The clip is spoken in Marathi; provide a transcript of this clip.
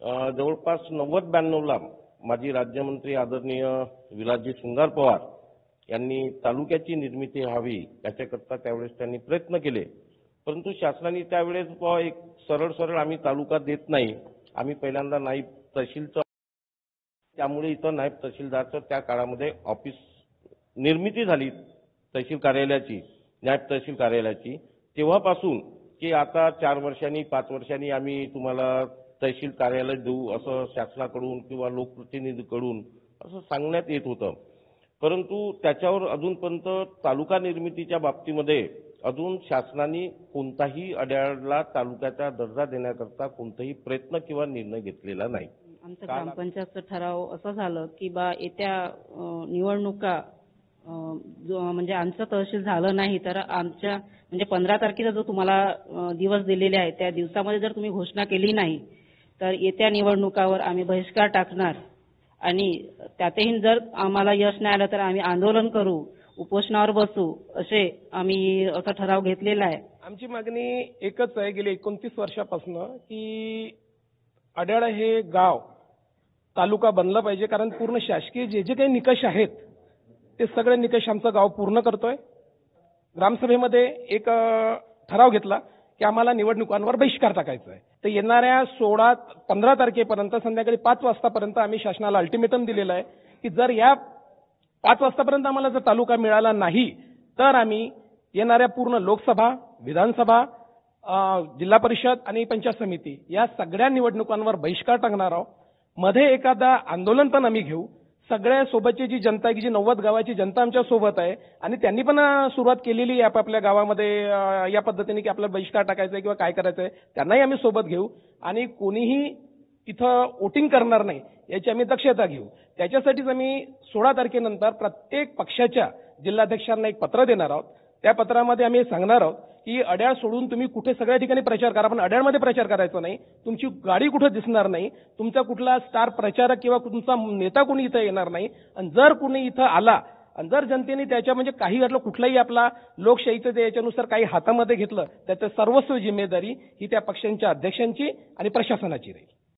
जवळपास नव्वद ब्याण्णवला माजी राज्यमंत्री आदरणीय विलासजी शृंगार पवार यांनी तालुक्याची निर्मिती व्हावी याच्याकरता त्यावेळेस त्यांनी प्रयत्न केले. परंतु शासनाने त्यावेळेस बुवा एक सरळ सरळ आम्ही तालुका देत नाही आम्ही पहिल्यांदा नाईब तहसीलचं त्यामुळे इथं नाईब तहसीलदारचं त्या काळामध्ये ऑफिस निर्मिती झाली तहसील कार्यालयाची नायब तहसील कार्यालयाची. तेव्हापासून की आता चार वर्षांनी पाच वर्षांनी आम्ही तुम्हाला तहसील कार्यालय देऊ असं शासनाकडून किंवा लोकप्रतिनिधीकडून असं सांगण्यात येत होतं. परंतु त्याच्यावर अजूनपर्यंत तालुका निर्मितीच्या बाबतीमध्ये अजून शासनाने कोणताही अड्याळला तालुक्याचा दर्जा देण्याकरता कोणताही प्रयत्न किंवा निर्णय घेतलेला नाही. आमचं ग्रामपंचायतचं ठराव असं झालं की बा येत्या निवडणुका म्हणजे आमचं तहसील झालं नाही तर आमच्या म्हणजे पंधरा तारखेला जो तुम्हाला दिवस दिलेले आहे त्या दिवसामध्ये जर तुम्ही घोषणा केली नाही तर येत्या निवडणुकावर आम्ही बहिष्कार टाकणार. आणि त्यातही जर आम्हाला यश नाही आलं तर आम्ही आंदोलन करू उपोषणावर बसू असे आम्ही असा ठराव घेतलेला आहे. आमची मागणी एकच आहे गेली एकोणतीस वर्षापासून की अड्याळ हे गाव तालुका बनलं पाहिजे कारण पूर्ण शासकीय जे जे काही निकष आहेत ते सगळे निकष आमचं गाव पूर्ण करतोय. ग्रामसभेमध्ये एक ठराव घेतला. की आम्हाला निवडणुकांवर बहिष्कार टाकायचा आहे. तर येणाऱ्या सोळा पंधरा तारखेपर्यंत संध्याकाळी पाच वाजतापर्यंत आम्ही शासनाला अल्टिमेटम दिलेलं आहे की जर या पाच वाजतापर्यंत आम्हाला जर तालुका मिळाला नाही तर आम्ही येणाऱ्या पूर्ण लोकसभा विधानसभा जिल्हा परिषद आणि पंचायत समिती या सगळ्या निवडणुकांवर बहिष्कार टाकणार आहोत. मध्ये एखादा आंदोलन पण आम्ही घेऊ. सगळ्या सोबतची जी जनता आहे की जी नव्वद गावाची जनता आमच्यासोबत आहे आणि त्यांनी पण सुरुवात केलेली आहे आपापल्या गावामध्ये या पद्धतीने की आपल्याला बहिष्कार टाकायचा आहे किंवा काय करायचं आहे त्यांनाही आम्ही सोबत घेऊ. आणि कोणीही इथं वोटिंग करणार नाही याची आम्ही दक्षता घेऊ. त्याच्यासाठीच आम्ही सोळा तारखेनंतर प्रत्येक पक्षाच्या जिल्हाध्यक्षांना एक पत्र देणार आहोत. त्या पत्रामध्ये आम्ही सांगणार आहोत की अड्याळ सोडून तुम्ही कुठे सगळ्या ठिकाणी प्रचार करा पण अड्याळमध्ये प्रचार करायचा नाही. तुमची गाडी कुठे दिसणार नाही तुमचा कुठला स्टार प्रचारक किंवा तुमचा नेता कोणी इथं येणार नाही. आणि जर कुणी इथं आला आणि जर जनतेने त्याच्या म्हणजे काही घातलं कुठलाही आपला लोकशाहीचं ते याच्यानुसार काही हातामध्ये घेतलं त्याचं सर्वस्व जिम्मेदारी ही त्या पक्षांच्या अध्यक्षांची आणि प्रशासनाची राहील.